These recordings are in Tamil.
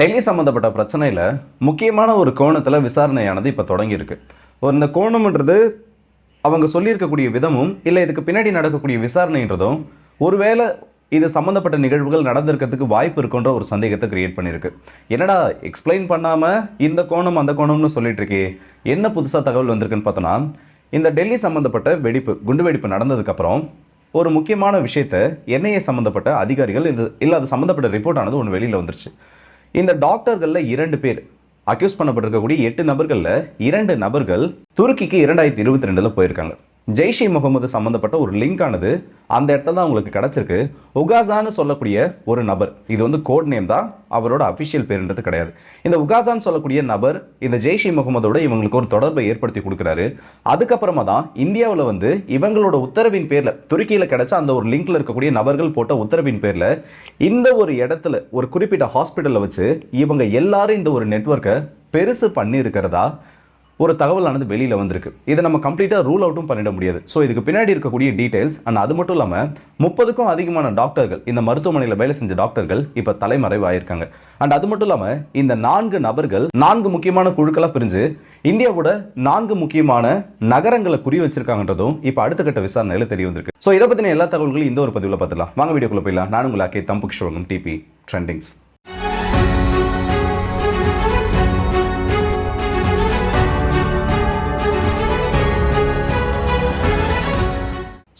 டெல்லி சம்மந்தப்பட்ட பிரச்சனையில் முக்கியமான ஒரு கோணத்தில் விசாரணையானது இப்போ தொடங்கியிருக்கு. ஒரு இந்த கோணம்ன்றது அவங்க சொல்லியிருக்கக்கூடிய விதமும் இல்லை இதுக்கு பின்னாடி நடக்கக்கூடிய விசாரணைன்றதும் ஒருவேளை இது சம்மந்தப்பட்ட நிகழ்வுகள் நடந்திருக்கிறதுக்கு வாய்ப்பு இருக்குன்ற ஒரு சந்தேகத்தை கிரியேட் பண்ணியிருக்கு. என்னடா எக்ஸ்பிளைன் பண்ணாமல் இந்த கோணம் அந்த கோணம்னு சொல்லிட்டு இருக்கே என்ன புதுசாக தகவல் வந்திருக்குன்னு பார்த்தோன்னா இந்த டெல்லி சம்மந்தப்பட்ட வெடிப்பு குண்டு வெடிப்பு நடந்ததுக்கப்புறம் ஒரு முக்கியமான விஷயத்தை என்ஐஏ சம்மந்தப்பட்ட அதிகாரிகள் இது இல்லை அது சம்மந்தப்பட்ட ரிப்போர்ட் ஆனது ஒன்று வெளியில் வந்துருச்சு. இந்த டாக்டர்களில் இரண்டு பேர். அக்யூஸ் பண்ணப்பட்டிருக்கக்கூடிய எட்டு நபர்களில் இரண்டு நபர்கள் துருக்கிக்கு இரண்டாயிரத்தி இருபத்தி ரெண்டில் போயிருக்காங்க. ஜெய்ஷே முகமது சம்மந்தப்பட்ட ஒரு லிங்க் ஆனது அந்த இடத்துல தான் அவங்களுக்கு கிடச்சிருக்கு. உகாசான்னு சொல்லக்கூடிய ஒரு நபர் இது வந்து கோட் நேம் தான் அவரோட அஃபிஷியல் பேருன்றது கிடையாது. இந்த உகாசான்னு சொல்லக்கூடிய நபர் இந்த ஜெய்ஷே முகமதோட இவங்களுக்கு ஒரு தொடர்பை ஏற்படுத்தி கொடுக்குறாரு. அதுக்கப்புறமா தான் இந்தியாவில் வந்து இவங்களோட உத்தரவின் பேரில் துருக்கியில் கிடைச்ச அந்த ஒரு லிங்க்ல இருக்கக்கூடிய நபர்கள் போட்ட உத்தரவின் பேரில் இந்த ஒரு இடத்துல ஒரு குறிப்பிட்ட ஹாஸ்பிட்டலில் வச்சு இவங்க எல்லாரும் இந்த ஒரு நெட்வொர்க்கை பெருசு பண்ணி இருக்கிறதா ஒரு தகவலானது வெளியில் வந்திருக்கு. இதை நம்ம கம்ப்ளீட்டாக ரூல் அவுட்டும் பண்ணிட முடியாது. ஸோ இதுக்கு பின்னாடி இருக்கக்கூடிய டீடைல்ஸ் அண்ட் அது மட்டும் இல்லாமல் முப்பதுக்கும் அதிகமான டாக்டர்கள் இந்த மருத்துவமனையில் வேலை செஞ்ச டாக்டர்கள் இப்போ தலைமறைவாயிருக்காங்க. அண்ட் அது மட்டும் இல்லாமல் இந்த நான்கு நபர்கள் நான்கு முக்கியமான குழுக்களாக பிரிஞ்சு இந்தியாவோட நான்கு முக்கியமான நகரங்களை குறி வச்சிருக்காங்கன்றதும் இப்போ அடுத்த கட்ட விசாரணையில் தெரிய வந்திருக்கு. ஸோ இதை பற்றின எல்லா தகவல்களும் இந்த ஒரு பதிவில் பார்த்துலாம் வாங்க வீடியோக்குள்ள போயிடலாம். நான் உங்களை அக்கே தம்புக் ஷோகம் டிபி ட்ரெண்டிங்ஸ்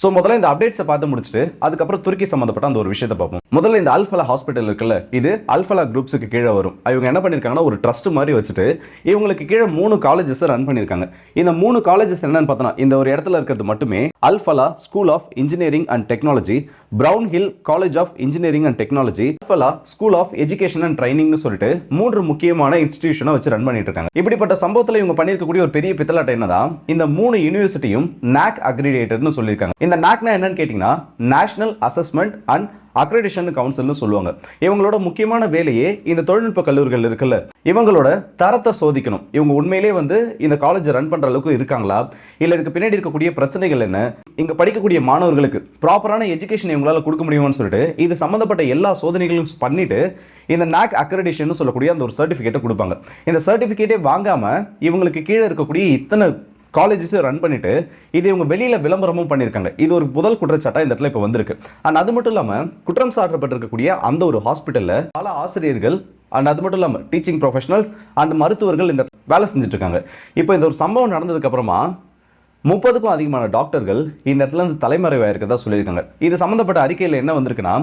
ஸோ முதல்ல இந்த அப்டேட்ஸை பார்த்து முடிச்சுட்டு அதுக்கப்புறம் துருக்கி சம்மந்தப்பட்ட அந்த ஒரு விஷயத்தை பார்ப்போம். முதல்ல இந்த அல்ஃபலா ஹாஸ்பிட்டல் இருக்குல்ல இது அல்ஃபலா குரூப்ஸுக்கு கீழே வரும். இவங்க என்ன பண்ணியிருக்காங்கன்னா ஒரு ட்ரஸ்ட் மாதிரி வச்சுட்டு இவங்களுக்கு கீழே மூணு காலேஜஸ் ரன் பண்ணியிருக்காங்க. இந்த மூணு காலேஜஸ் என்னன்னு பார்த்தோன்னா இந்த ஒரு இடத்துல இருக்கிறது மட்டுமே Alfalah school of engineering and technology brown hill college of engineering and technology Alfalah school of education and ட்ரைனிங்னு சொல்லிட்டு மூன்று முக்கியமான இன்ஸ்டிடியூஷனை வச்சு ரன் பண்ணிட்டு இருக்காங்க இப்படிப்பட்ட சம்பவத்தில் இவங்க பண்ணியிருக்கக்கூடிய ஒரு பெரிய பித்தலாட்டம் என்னதான் இந்த மூணு யூனிவர்சிட்டியும் நாக் அக்ரிடேட்டர்னு சொல்லியிருக்காங்க. இந்த நாக்னா என்னன்னு கேட்டிங்கன்னா நேஷனல் அசஸ்மெண்ட் அண்ட் அக்ரெடிஷன் கவுன்சில்னு சொல்லுவாங்க. இவங்களோட முக்கியமான வேலையே இந்த தொழில்நுட்ப கல்லூரிகள் இருக்குல்ல. இவங்களோட தரத்தை சோதிக்கணும். இவங்க உண்மையிலே வந்து இந்த காலேஜ் ரன் பண்ற அளவுக்கு இருக்காங்களா? இல்லை இதுக்கு பின்னாடி இருக்கக்கூடிய பிரச்சனைகள் என்ன? இங்க படிக்கக்கூடிய மாணவர்களுக்கு ப்ராப்பரான எஜுகேஷன் இவங்களால கொடுக்க முடியுமான்னு சொல்லிட்டு இது சம்பந்தப்பட்ட எல்லா சோதனைகளும் பண்ணிட்டு இந்த நாக் அக்ரெடிஷன் சொல்லக்கூடிய அந்த ஒரு சர்டிஃபிகேட்டை கொடுப்பாங்க. இந்த சர்டிஃபிகேட்டே வாங்காம இவங்களுக்கு கீழே இருக்கக்கூடிய இத்தனை காலேஜஸும் ரன் பண்ணிட்டு இது இவங்க வெளியில் விளம்பரமும் பண்ணியிருக்காங்க. இது ஒரு முதல் குற்றச்சாட்டாக இந்த இடத்துல இப்போ வந்திருக்கு. அண்ட் அது மட்டும் இல்லாமல் குற்றம் சாட்டப்பட்டிருக்கக்கூடிய அந்த ஒரு ஹாஸ்பிட்டலில் பல ஆசிரியர்கள் அண்ட் அது மட்டும் இல்லாமல் டீச்சிங் ப்ரொஃபஷனல்ஸ் அண்ட் மருத்துவர்கள் இந்த வேலை செஞ்சுட்டு இருக்காங்க இப்போ இந்த ஒரு சம்பவம் நடந்ததுக்கப்புறமா முப்பதுக்கும் அதிகமான டாக்டர்கள் இந்த இடத்துல இருந்து தலைமறைவாக இருக்கதா சொல்லியிருக்காங்க. இது சம்மந்தப்பட்ட அறிக்கையில் என்ன வந்திருக்குன்னா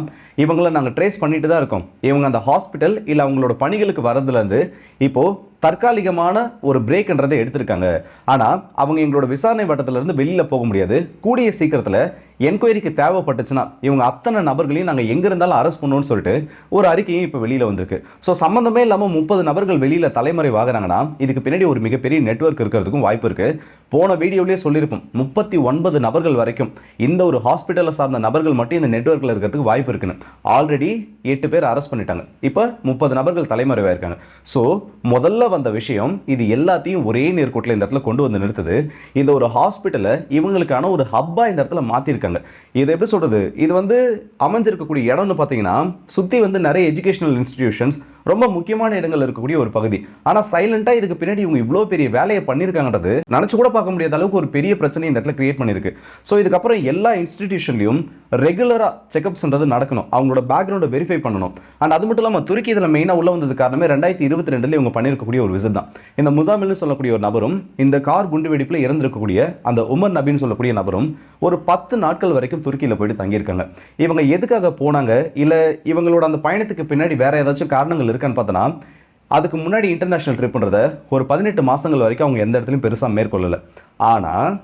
இவங்கள நாங்கள் ட்ரேஸ் பண்ணிட்டு தான் இருக்கோம். இவங்க அந்த ஹாஸ்பிட்டல் இல்லை அவங்களோட பணிகளுக்கு வரதுலேருந்து இப்போது தற்காலிகமான ஒரு பிரேக்ன்றதை எடுத்திருக்காங்க. ஆனால் அவங்க எங்களோட விசாரணை வட்டத்திலிருந்து வெளியில் போக முடியாது. கூடிய சீக்கிரத்தில் என்கொயரிக்கு தேவைப்பட்டுச்சுன்னா இவங்க அத்தனை நபர்களையும் நாங்கள் எங்கே இருந்தாலும் அரெஸ்ட் பண்ணுவோம்னு சொல்லிட்டு ஒரு அறிக்கையும் இப்போ வெளியில் வந்திருக்கு. ஸோ சம்மந்தமே இல்லாமல் முப்பது நபர்கள் வெளியில் தலைமறைவாகிறாங்கன்னா இதுக்கு பின்னாடி ஒரு மிகப்பெரிய நெட்வொர்க் இருக்கிறதுக்கும் வாய்ப்பு இருக்குது போன வீடியோலேயே சொல்லியிருப்போம் முப்பத்தி ஒன்பது நபர்கள் வரைக்கும் இந்த ஒரு ஹாஸ்பிட்டலை சார்ந்த நபர்கள் மட்டும் இந்த நெட்வொர்க்கில் இருக்கிறதுக்கு வாய்ப்பு இருக்குன்னு. ஆல்ரெடி எட்டு பேர் அரெஸ்ட் பண்ணிட்டாங்க. இப்போ முப்பது நபர்கள் தலைமறைவாக இருக்காங்க. ஸோ முதல்ல வந்த விஷயம் இது எல்லாத்தையும் ஒரே நேர்கோட்டில் இந்த இடத்துல கொண்டு வந்து நிறுத்துது. இந்த ஒரு ஹாஸ்பிட்டலை இவங்களுக்கான ஒரு ஹப்பாக இந்த இடத்துல மாற்றிருக்காங்க இது எப்படி சொல்கிறது இது வந்து அமைஞ்சிருக்கக்கூடிய இடம்னு பார்த்தீங்கன்னா சுற்றி வந்து நிறைய எஜுகேஷனல் இன்ஸ்டிடியூஷன்ஸ் ரொம்ப முக்கியமான இடங்கள் இருக்கக்கூடிய ஒரு பகுதி. ஆனால் சைலண்டாக இதுக்கு பின்னாடி இவங்க இவ்வளோ பெரிய வேலையை பண்ணியிருக்காங்கன்றது நினச்சி கூட பார்க்க முடியாத அளவுக்கு ஒரு பெரிய பிரச்சனை இந்த இடத்துல கிரியேட் பண்ணியிருக்கு. ஸோ இதுக்கப்புறம் எல்லா இன்ஸ்டிடியூஷன்லையும் ரெகுலராக செக்அப்ஸ்ன்றது நடக்கணும். அவங்களோட பேக்ரவுண்டை வெரிஃபை பண்ணணும். அண்ட் அது மட்டும் இல்லாமல் துருக்கி இதில் மெயினாக உள்ள வந்தது காரணமே ரெண்டாயிரத்தி இருபத்தி ரெண்டில் இவங்க பண்ணியிருக்கக்கூடிய ஒரு விசிட் தான். இந்த முசாமில்னு சொல்லக்கூடிய ஒரு நபரும் இந்த கார் குண்டு வெடிப்பில் இறந்திருக்கக்கூடிய அந்த உமர் நபின்னு சொல்லக்கூடிய நபரும் ஒரு பத்து நாட்கள் வரைக்கும் துருக்கியில் போயிட்டு தங்கியிருக்காங்க. இவங்க எதுக்காக போனாங்க? இல்லை இவங்களோட அந்த பயணத்துக்கு பின்னாடி வேற ஏதாச்சும் காரணங்கள் இருக்கான்னு பார்த்தோன்னா அதுக்கு முன்னாடி இன்டர்நேஷனல் ட்ரிப்புன்றத ஒரு பதினெட்டு மாதங்கள் வரைக்கும் அவங்க எந்த இடத்துலையும் பெருசாக மேற்கொள்ளலை. ஆனால்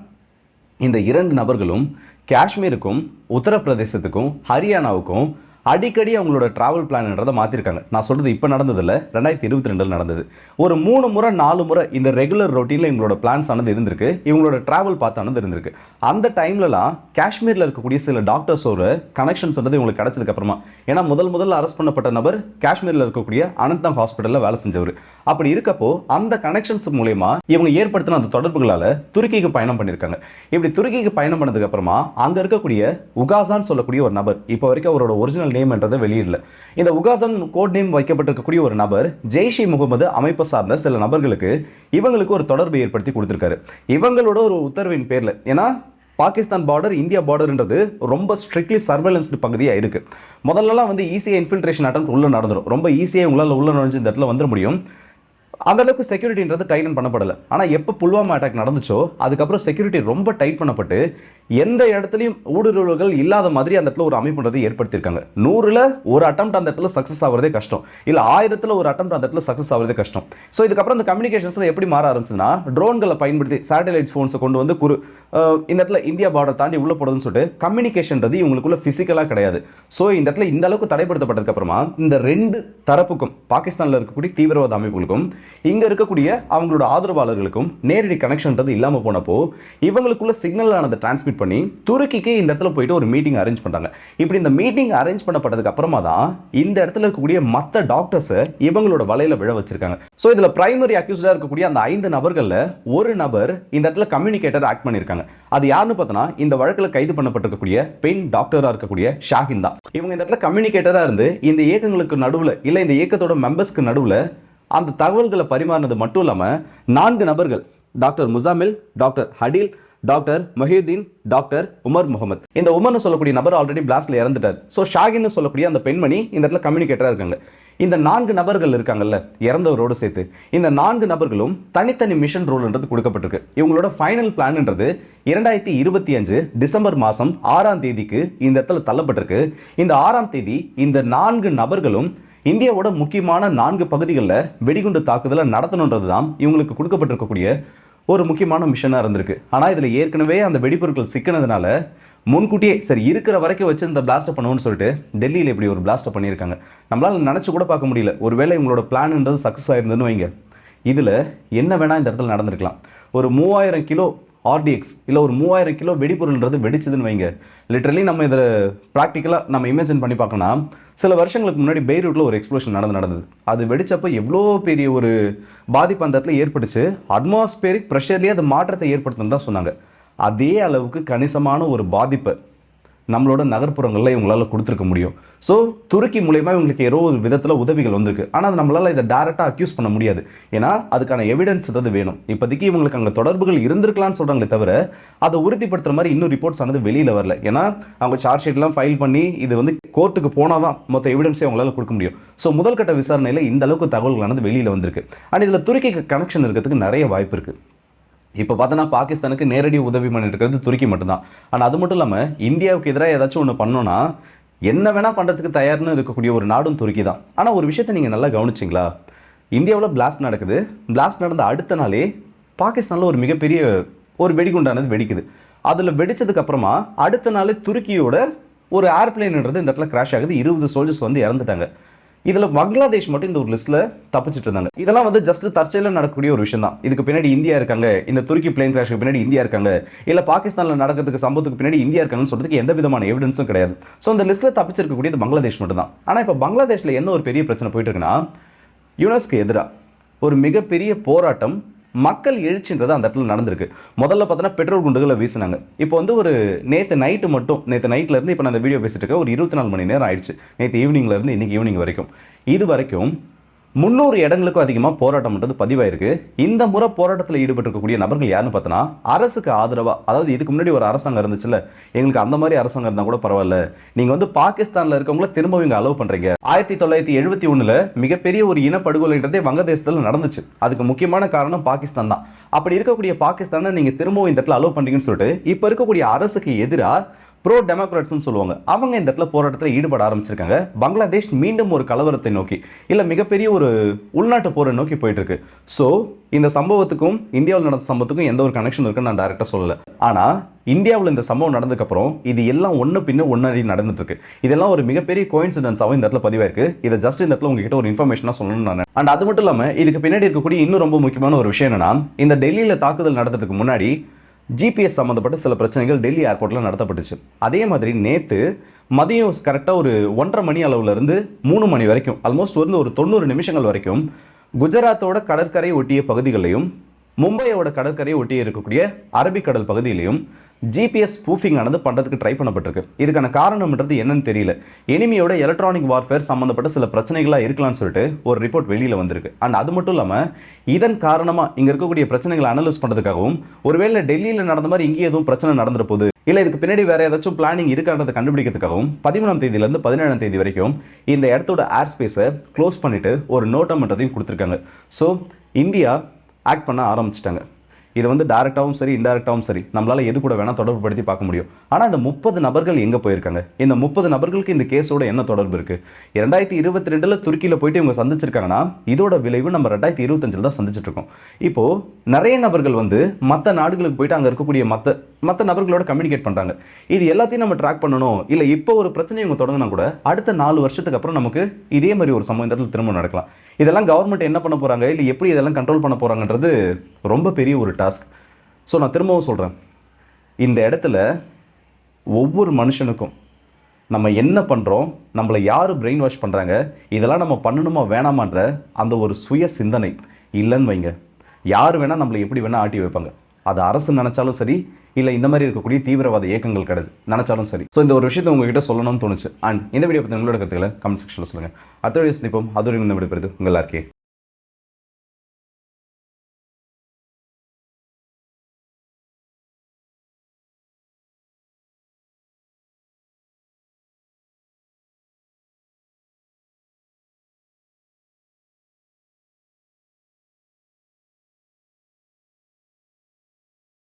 இந்த இரண்டு நபர்களும் காஷ்மீருக்கும் உத்தரப்பிரதேசத்துக்கும் ஹரியானாவுக்கும் அடிக்கடி அவங்களோட ட்ராவல் பிளான்ன்றதை மாற்றிருக்காங்க நான் சொல்கிறது இப்போ நடந்ததில்ல. ரெண்டாயிரத்தி இருபத்தி ரெண்டில் நடந்தது. ஒரு மூணு முறை நாலு முறை இந்த ரெகுலர் ரொட்டீனில் இவங்களோட பிளான்ஸ் ஆனது இருந்திருக்கு. இவங்களோட ட்ராவல் பார்த்தானது இருந்திருக்கு. அந்த டைம்லலாம் காஷ்மீரில் இருக்கக்கூடிய சில டாக்டர்ஸோட கனெக்ஷன்ஸ் வந்து இவங்களுக்கு கிடச்சதுக்கப்புறமா ஏன்னா முதல் முதல்ல அரெஸ்ட் பண்ணப்பட்ட நபர் காஷ்மீரில் இருக்கக்கூடிய அனந்தம் ஹாஸ்பிட்டலில் வேலை செஞ்சவர். அப்படி இருக்கப்போ அந்த கனெக்ஷன்ஸ் மூலயமா இவங்க ஏற்படுத்தின அந்த தொடர்புகளால் துருக்கிக்கு பயணம் பண்ணியிருக்காங்க இப்படி துருக்கிக்கு பயணம் பண்ணதுக்கு அப்புறமா அங்கே இருக்கக்கூடிய உகாசான்னு சொல்லக்கூடிய ஒரு நபர் இப்போ வரைக்கும் அவரோட ஒரிஜினல் ஒரிஜினல் நேம்ன்றதை வெளியிடல. இந்த உகாசன் கோட் நேம் வைக்கப்பட்டிருக்கக்கூடிய ஒரு நபர் ஜெய்ஷி முகமது அமைப்பு சார்ந்த சில நபர்களுக்கு இவங்களுக்கு ஒரு தொடர்பு ஏற்படுத்தி கொடுத்துருக்காரு. இவங்களோட ஒரு உத்தரவின் பேரில் ஏன்னா பாகிஸ்தான் பார்டர் இந்தியா பார்டர்ன்றது ரொம்ப ஸ்ட்ரிக்ட்லி சர்வேலன்ஸ்டு பகுதியாக இருக்குது முதல்லலாம் வந்து ஈஸியாக இன்ஃபில்ட்ரேஷன் அட்டம் உள்ளே நடந்துடும் ரொம்ப ஈஸியாக உங்களால் உள்ள நுழைஞ்சு இந்த இடத்துல வந்துட முடியும். அந்தளவுக்கு செக்யூரிட்டின்றது டைட்டன் பண்ணப்படலை. ஆனால் எப்போ புல்வாமா அட்டாக் நடந்துச்சோ அதுக்கப்புறம் செக்யூரிட்டி ரொம்ப டைட் பண்ணப்பட்டு எந்த இடத்துலையும் ஊடுருவல்கள் இல்லாத மாதிரி அந்த இடத்துல ஒரு அமைப்புன்றது ஏற்படுத்தியிருக்காங்க. நூறில் ஒரு அட்டம் அந்த இடத்துல சக்ஸஸ் ஆகிறதே கஷ்டம். இல்லை ஆயிரத்தில் ஒரு அட்டம் அந்த இடத்துல சக்ஸஸ் ஆகிறதே கஷ்டம். ஸோ இதுக்கப்புறம் இந்த கம்யூனிகேஷன்ஸில் எப்படி மாற ஆரம்பிச்சுன்னா ட்ரோன்களை பயன்படுத்தி சேட்டலைட் ஃபோன்ஸை கொண்டு வந்து குறு இந்த இடத்துல இந்தியா பார்டர் தாண்டி உள்ள போடுதுன்னு சொல்லிட்டு கம்யூனிகேஷன்றது இவங்களுக்குள்ள ஃபிசிக்கலாக கிடையாது. ஸோ இந்த இடத்துல இந்த அளவுக்கு தடைப்படுத்தப்பட்டதுக்கு அப்புறமா இந்த ரெண்டு தரப்புக்கும் பாகிஸ்தானில் இருக்கக்கூடிய தீவிரவாத அமைப்புகளுக்கும் இங்கே இருக்கக்கூடிய அவங்களோட ஆதரவாளர்களுக்கும் நேரடி கனெக்ஷன்ன்றது இல்லாமல் போனப்போ இவங்களுக்குள்ள சிக்னல் ஆனதை டிரான்ஸ்மிட் பண்ணி துருக்கிக்கு இந்த இடத்துல போயிட்டு ஒரு மீட்டிங் அரேஞ்ச் பண்றாங்க. இப்படி இந்த மீட்டிங் அரேஞ்ச் பண்ணப்பட்டதுக்கு அப்புறமா தான் இந்த இடத்துல இருக்கக்கூடிய மற்ற டாக்டர்ஸை இவங்களோட வலையில விழ வச்சிருக்காங்க. ஸோ இதுல பிரைமரி அக்யூஸ்டாக இருக்கக்கூடிய அந்த ஐந்து நபர்களில் ஒரு நபர் இந்த இடத்துல கம்யூனிகேட்டர் ஆக்ட் பண்ணியிருக்காங்க அது யாருன்னு பார்த்தோன்னா இந்த வழக்கில் கைது பண்ணப்பட்டிருக்கக்கூடிய பெண் டாக்டராக இருக்கக்கூடிய ஷாஹின் தான். இவங்க இந்த இடத்துல கம்யூனிகேட்டரா இருந்து இந்த இயக்கங்களுக்கு நடுவுல இல்லை இந்த இயக்கத்தோட மெம்பர்ஸ்க்கு நடுவுல அந்த தகவல்களை பரிமாறினது மட்டும் இல்லாமல் நான்கு நபர்கள் doctor Muzammil doctor Hadil doctor Mohiuddin doctor Umar Mohammed. இந்த உமர்னு சொல்லக்கூடிய நபர் ஆல்ரெடி பிளாஸ்ட்ல இறந்துட்டார். ஸோ ஷாகின்னு சொல்லக்கூடிய அந்த பெண்மணி இந்த இடத்துல கம்யூனிகேட்டராக இருக்காங்க. இந்த நான்கு நபர்கள் இருக்காங்கல்ல இறந்தவரோடு சேர்த்து இந்த நான்கு நபர்களும் தனித்தனி மிஷன் ரோல்ன்றது கொடுக்கப்பட்டிருக்கு. இவங்களோட ஃபைனல் பிளான்ன்றது இரண்டாயிரத்தி இருபத்தி அஞ்சு டிசம்பர் மாதம் ஆறாம் தேதிக்கு இந்த இடத்துல தள்ளப்பட்டிருக்கு. இந்த ஆறாம் தேதி இந்த நான்கு நபர்களும் இந்தியாவோட முக்கியமான நான்கு பகுதிகளில் வெடிகுண்டு தாக்குதலை நடத்தணுன்றது தான் இவங்களுக்கு கொடுக்கப்பட்டிருக்கக்கூடிய ஒரு முக்கியமான மிஷனாக இருந்திருக்கு. ஆனால் இதில் ஏற்கனவே அந்த வெடிப்பொருட்கள் சிக்கினதுனால முன்கூட்டியே சரி இருக்கிற வரைக்கும் வச்சு இந்த பிளாஸ்ட்டை பண்ணுவோம்னு சொல்லிட்டு டெல்லியில் இப்படி ஒரு பிளாஸ்ட்டை பண்ணியிருக்காங்க. நம்மளால் நினச்சி கூட பார்க்க முடியல. ஒருவேளை இவங்களோட பிளான்ன்றது சக்ஸஸ் ஆயிருந்ததுன்னு வைங்க. இதில் என்ன வேணால் இந்த இடத்துல நடந்திருக்கலாம். ஒரு மூவாயிரம் கிலோ ஆர்டிஎக்ஸ் இல்லை ஒரு மூவாயிரம் கிலோ வெடிபொருள்ன்றது வெடிச்சதுன்னு வைங்க. லிட்டரலி நம்ம இதில் ப்ராக்டிக்கலாக நம்ம இமேஜின் பண்ணி பார்க்கணும் சில வருஷங்களுக்கு முன்னாடி பெய்ரூட்டில் ஒரு எக்ஸ்ப்ளோஷன் நடந்து நடந்தது. அது வெடித்தப்போ எவ்வளோ பெரிய ஒரு பாதிப்பு அந்த இடத்துல ஏற்பட்டுச்சு. அட்மாஸ்பியரிக் ப்ரெஷர்லேயே அது மாற்றத்தை ஏற்படுத்துன்னு தான் சொன்னாங்க. அதே அளவுக்கு கணிசமான ஒரு பாதிப்பை. நம்மளோட நகர்ப்புறங்களில் இவங்களால கொடுத்துருக்க முடியும். ஸோ துருக்கி மூலயமா இவங்களுக்கு ஏதோ ஒரு விதத்தில் உதவிகள் வந்திருக்கு. ஆனால் அது இதை டேரெக்டாக அக்யூஸ் பண்ண முடியாது. ஏன்னா அதுக்கான எவிடன்ஸ் ஏதாவது வேணும். இப்போதைக்கு இவங்களுக்கு அங்கே தொடர்புகள் இருந்திருக்கலாம்னு சொல்கிறாங்களே தவிர அதை உறுதிப்படுத்துகிற மாதிரி இன்னும் ரிப்போர்ட்ஸ் ஆனது வெளியில் வரல. ஏன்னா அவங்க சார்ஜ் ஷீட்லாம் ஃபைல் பண்ணி இது வந்து கோர்ட்டுக்கு போனால் தான் மொத்த எவிடன்ஸே அவங்களால கொடுக்க முடியும். ஸோ முதல்கட்ட விசாரணையில் இந்த அளவுக்கு தகவல்களானது வெளியில் வந்திருக்கு. அண்ட் இதில் துருக்கிக்கு கனெக்ஷன் இருக்கிறதுக்கு நிறைய வாய்ப்பு இருக்குது இப்போ பார்த்தோன்னா பாகிஸ்தானுக்கு நேரடி உதவி பண்ணிட்டு இருக்கிறது துருக்கி மட்டும்தான். ஆனால் அது மட்டும் இல்லாமல் இந்தியாவுக்கு எதிராக ஏதாச்சும் ஒன்று பண்ணோன்னா என்ன வேணால் பண்ணுறதுக்கு தயார்னு இருக்கக்கூடிய ஒரு நாடும் துருக்கி தான். ஆனால் ஒரு விஷயத்தை நீங்கள் நல்லா கவனிச்சிங்களா? இந்தியாவில் பிளாஸ்ட் நடக்குது. பிளாஸ்ட் நடந்த அடுத்த நாளே பாகிஸ்தானில் ஒரு மிகப்பெரிய ஒரு வெடிகுண்டானது வெடிக்குது. அதில் வெடிச்சதுக்கு அப்புறமா அடுத்த நாளே துருக்கியோட ஒரு ஏர்பிளைன்ன்றது இந்த இடத்துல கிராஷ் ஆகுது. இருபது சோல்ஜர்ஸ் வந்து இறந்துட்டாங்க. இதில் பங்களாதேஷ் மட்டும் இந்த ஒரு லிஸ்ட்டில் தப்பிச்சிட்டு இருந்தாங்க. இதெல்லாம் வந்து ஜஸ்ட் தற்செயலில் நடக்கக்கூடிய ஒரு விஷயம் தான். இதுக்கு பின்னாடி இந்தியா இருக்காங்க இந்த துருக்கி பிளேன் கிராஷுக்கு பின்னாடி இந்தியா இருக்காங்க இல்லை பாகிஸ்தானில் நடக்கிறதுக்கு சம்பவத்துக்கு பின்னாடி இந்தியா இருக்காங்கன்னு சொல்கிறதுக்கு எந்த விதமான எவிடன்ஸும் கிடையாது. ஸோ இந்த லிஸ்ட்டில் தப்பிச்சிருக்கக்கூடியது பங்களாதேஷ் மட்டும் தான். ஆனால் இப்போ பங்களாதேஷில் என்ன ஒரு பெரிய பிரச்சனை போயிட்டு இருக்குன்னா யுனெஸ்க்கு எதிராக ஒரு மிகப்பெரிய போராட்டம் மக்கள் எழுச்சின்றது அந்த இடத்துல நடந்திருக்கு. முதல்ல பார்த்தோன்னா பெட்ரோல் குண்டுகளை வீசினாங்க. இப்போ வந்து ஒரு நேற்று நைட்டு மட்டும் நேற்று நைட்லேருந்து இப்போ நான் அந்த வீடியோ பேசிட்டு இருக்கேன். ஒரு இருபத்தி நாலு மணி நேரம் ஆயிடுச்சு. நேற்று ஈவினிங்லேருந்து இன்றைக்கி இன்னைக்கு ஈவினிங் வரைக்கும். இது வரைக்கும் முந்நூறு இடங்களுக்கும் அதிகமாக போராட்டம்ன்றது பதிவாயிருக்கு. இந்த முறை போராட்டத்தில் ஈடுபட்டிருக்கக்கூடிய நபர்கள் யாருன்னு பார்த்தோன்னா அரசுக்கு ஆதரவாக அதாவது இதுக்கு முன்னாடி ஒரு அரசாங்கம் இருந்துச்சுல்ல எங்களுக்கு அந்த மாதிரி அரசாங்கம் இருந்தால் கூட பரவாயில்ல. நீங்கள் வந்து பாகிஸ்தானில் இருக்கவங்கள திரும்பவும் இங்கே அலோவ் பண்ணுறீங்க ஆயிரத்தி தொள்ளாயிரத்தி எழுபத்தி ஒண்ணுல மிகப்பெரிய ஒரு இனப்படுகொலைன்றதே வங்கதேசத்தில் நடந்துச்சு. அதுக்கு முக்கியமான காரணம் பாகிஸ்தான் தான். அப்படி இருக்கக்கூடிய பாகிஸ்தானை நீங்கள் திரும்பவும் இந்த இடத்துல அலோவ் பண்ணுறீங்கன்னு சொல்லிட்டு இப்போ இருக்கக்கூடிய அரசுக்கு எதிராக ப்ரோ டெமோக்ராட்ஸ்னு சொல்லுவாங்க. அவங்க இந்த இடத்துல போராட்டத்தில் ஈடுபட ஆரம்பிச்சிருக்காங்க. பங்களாதேஷ் மீண்டும் ஒரு கலவரத்தை நோக்கி இல்லை மிகப்பெரிய ஒரு உள்நாட்டு போரை நோக்கி போயிட்டு இருக்கு ஸோ இந்த சம்பவத்துக்கும் இந்தியாவில் நடந்த சம்பவத்துக்கும் எந்த ஒரு கனெக்ஷன் இருக்குன்னு நான் டேரெக்டாக சொல்லலை. ஆனால் இந்தியாவில் இந்த சம்பவம் நடந்ததுக்கப்புறம் இது எல்லாம் ஒன்று பின்ன ஒன்றடி நடந்துட்டுருக்கு. இதெல்லாம் ஒரு மிகப்பெரிய கோயின்சிடன்ஸாகவும் இந்த இடத்துல பதிவாயிருக்கு. இதை ஜஸ்ட் இந்த இடத்துல உங்ககிட்ட ஒரு இன்ஃபர்மேஷனாக சொல்லணும்னு நான் அண்ட் அது மட்டும் இல்லாமல் இதுக்கு பின்னாடி இருக்கக்கூடிய இன்னும் ரொம்ப முக்கியமான ஒரு விஷயம் என்னன்னா இந்த டெல்லியில் தாக்குதல் நடந்ததுக்கு முன்னாடி ஜிபிஎஸ் சம்மந்தப்பட்ட சில பிரச்சனைகள் டெல்லி ஏர்போர்ட்டில் நடத்தப்பட்டுச்சு. அதே மாதிரி நேற்று மதியம் கரெக்டாக ஒரு ஒன்றரை மணி அளவுல இருந்து மூணு மணி வரைக்கும் ஆல்மோஸ்ட் வந்து ஒரு தொண்ணூறு நிமிஷங்கள் வரைக்கும் குஜராத்தோட கடற்கரை ஒட்டிய பகுதிகளையும் மும்பையோட கடற்கரையை ஒட்டி இருக்கக்கூடிய அரபிக்கடல் பகுதியிலையும் ஜிபிஎஸ் ஸ்பூஃபிங் ஆனது பண்ணுறதுக்கு ட்ரை பண்ணப்பட்டிருக்கு. இதுக்கான காரணம்ன்றது என்னன்னு தெரியல. எனிமியோட எலக்ட்ரானிக் வார்ஃபேர் சம்மந்தப்பட்ட சில பிரச்சனைகளாக இருக்கலாம்னு சொல்லிட்டு ஒரு ரிப்போர்ட் வெளியில் வந்திருக்கு. அண்ட் அது மட்டும் இல்லாமல் இதன் காரணமாக இங்கே இருக்கக்கூடிய பிரச்சனைகளை அனலைஸ் பண்ணுறதுக்காகவும் ஒருவேளை டெல்லியில் நடந்த மாதிரி இங்கே எதுவும் பிரச்சனை நடந்துற போகுது இல்லை இதுக்கு பின்னாடி வேறு ஏதாச்சும் பிளானிங் இருக்கான்றதை கண்டுபிடிக்கிறதுக்காகவும் பதிமூணாம் தேதியிலேருந்து பதினேழாம் தேதி வரைக்கும் இந்த இடத்தோட ஏர் ஸ்பேஸை க்ளோஸ் பண்ணிவிட்டு ஒரு நோட்டம்ன்றதையும் கொடுத்துருக்காங்க. ஸோ இந்தியா ஆக்ட் பண்ண ஆரம்பிச்சிட்டாங்க. இது வந்து டேரெக்டாகவும் சரி இன்டெரக்டாகவும் சரி. நம்மளால் எது கூட வேணால் தொடர்புபடுத்தி பார்க்க முடியும். ஆனால் இந்த முப்பது நபர்கள் எங்கே போயிருக்காங்க? இந்த முப்பது நபர்களுக்கு இந்த கேஸோட என்ன தொடர்பு இருக்குது இரண்டாயிரத்தி இருபத்தி ரெண்டில் துருக்கியில் போயிட்டு இவங்க சந்திச்சிருக்காங்கன்னா இதோட விளைவு நம்ம ரெண்டாயிரத்தி இருபத்தஞ்சில் தான் சந்திச்சிட்டு இருக்கோம். நிறைய நபர்கள் வந்து மற்ற நாடுகளுக்கு போயிட்டு அங்கே இருக்கக்கூடிய மற்ற மற்ற நபர்களோட கம்யூனிகேட் பண்ணுறாங்க இது எல்லாத்தையும் நம்ம ட்ராக் பண்ணணும். இல்லை இப்போ ஒரு பிரச்சனை இவங்க தொடங்கினா கூட அடுத்த நாலு வருஷத்துக்கு அப்புறம் நமக்கு இதே மாதிரி ஒரு சம்பவம் இந்த இடத்துல திரும்ப நடக்கலாம். இதெல்லாம் கவர்மெண்ட் என்ன பண்ண போகிறாங்க இல்லை எப்படி இதெல்லாம் கண்ட்ரோல் பண்ண போகிறாங்கன்றது ரொம்ப பெரிய ஒரு டாஸ்க் ஸோ நான் திரும்பவும் சொல்கிறேன் இந்த இடத்துல ஒவ்வொரு மனுஷனுக்கும் நம்ம என்ன பண்ணுறோம் நம்மளை யார் பிரெயின் வாஷ் பண்ணுறாங்க இதெல்லாம் நம்ம பண்ணணுமா வேணாமான்ற அந்த ஒரு சுய சிந்தனை. இல்லைன்னு வைங்க. யார் வேணால் நம்மளை எப்படி வேணால் ஆட்டி வைப்பாங்க. அது அரசு நினச்சாலும் சரி இல்லை இந்த மாதிரி இருக்கக்கூடிய தீவிரவாத இயக்கங்கள் கிடையாது. நினச்சாலும் சரி. ஸோ இந்த ஒரு விஷயத்தை உங்ககிட்ட சொல்லணும்னு தோணுச்சு. அண்ட் இந்த வீடியோ பற்றி உங்களோட கருத்துக்களை கமெண்ட் செக்ஷனில் சொல்லுங்கள் அடுத்த சந்திப்போம். அது இந்த விடுபெறுது உங்கள் எல்லாருக்கே